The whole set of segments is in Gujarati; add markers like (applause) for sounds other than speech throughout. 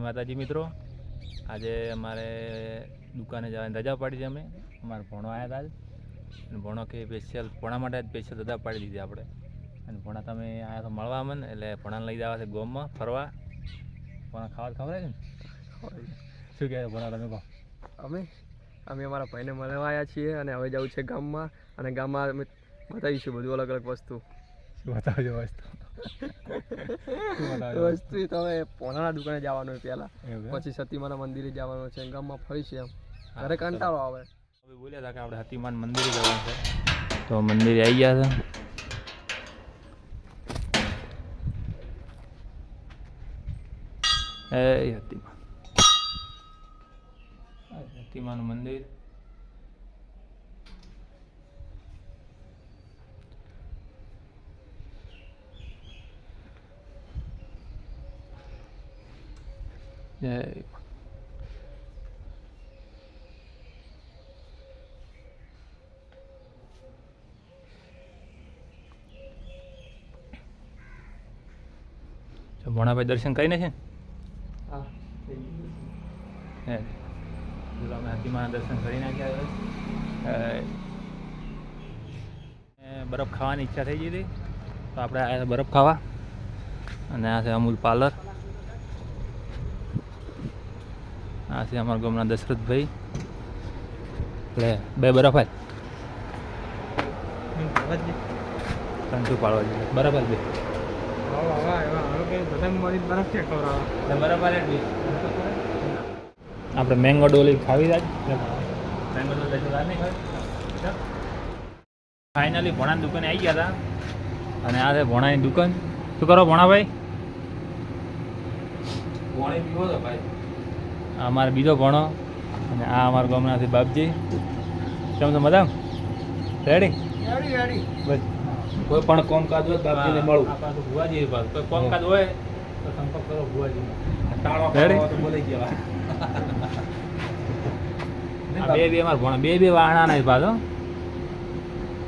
માતાજી મિત્રો આજે અમારે દુકાને જવાની રજા પાડી છે અમે. અમારે ભણો આવ્યા હતા અને ભણો કે સ્પેશિયલ ભણા માટે સ્પેશિયલ રજા પાડી દીધી આપણે. અને ભણા તમે આવ્યા તો મળવા મને એટલે ભણાને લઈ જવા છે ગોમમાં ફરવા. ભણા ખાવા ખબર છે ને? શું કહે ભણા તમે કહો. અમે? અમે અમારા ભાઈને મળવા આવ્યા છીએ અને હવે જવું છે ગામમાં. અને ગામમાં અમે બતાવીશું બધું અલગ અલગ વસ્તુ. શું બતાવજો વસ્તુ વસ્તુ તો હવે પોનાના દુકાને જવાનું પહેલા. પછી સતીમાના મંદિરે જવાનું છે ગામમાં ફરીશું એમ. ઘરે કંટાળો આવે. હવે બોલ્યા હતા કે આપણે હતીમાન મંદિરે જવાનું છે. તો મંદિરે આવી ગયા છે. એ હતીમાન સતીમાનું મંદિર. ભણાભાઈ દર્શન કરીને છે? ચલો અમે હાથીમાના દર્શન કરી નાખ્યા એ બરફ ખાવાની ઈચ્છા થઈ ગઈ હતી. તો આપણે આવ્યા બરફ ખાવા. અને આ છે અમૂલ પાર્લર. આ છે અમારા ગામના દશરથભાઈ. લે, બે આજ કંટુ પાડવા જોઈએ. બરાબર બે. આપણે મેંગો ડોલી ખાવી જાય ફાઇનલી ભણાની દુકાને આવી ગયા હતા. અને આ છે ભણાની દુકાન. શું કરો ભણાભાઈ? આ અમારો બીજો ભણો અને આ અમારા ગામનાથી બાપજી. કેમ છો મજામાં? રેડી બસ. કોઈ પણ કોમકાજ હોય બાપજીને મળું. ભુવાજી કોઈ કોમકાજ હોય તો સંપર્ક કરો ભુવાજી તો ગયા. (laughs) બે બે અમારા ભણો બે બે વાહણા નહીં પાછો.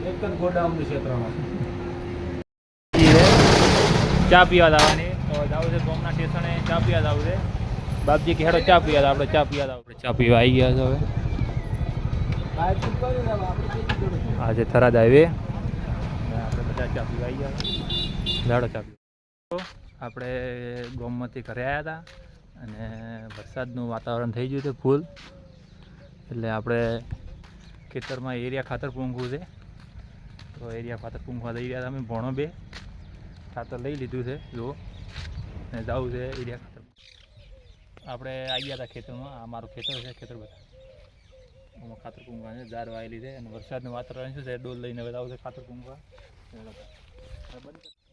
એક જ ગોડાઉનનું ક્ષેત્રમાં. (laughs) ચા પીવા જવાની. તો જવું છે ગામના સ્ટેશને ચા પીવા જવું છે. બાપજી કે હેડો ચા પીવા. આપણે ચા પીવા. આપણે ચા પીવા આવી ગયા છે હવે. આજે થરાદ હાઈવે આપણે બધા ચા પીવા આવી. ગયા જાડો ચા પીવા. આપણે ગોમમાંથી ઘરે આવ્યા હતા અને વરસાદનું વાતાવરણ થઈ ગયું છે ફૂલ. એટલે આપણે ખેતરમાં એરિયા ખાતર પૂંખવું છે. તો એરિયા ખાતર પૂંખવા દઈ રહ્યા હતા અમે ભણો બે. ખાતર લઈ લીધું છે જુઓ. અને જવું છે એરિયા ખાતર. આપણે આવી ગયા હતા ખેતરમાં. આ મારું ખેતર છે, ખેતર બધા. આમાં ખાતર પૂંખવા છે જાર વાયેલી છે અને વરસાદનું વાતાવરણ છે? ડોલ લઈને બધા આવશે ખાતર પૂંખવા બંધ.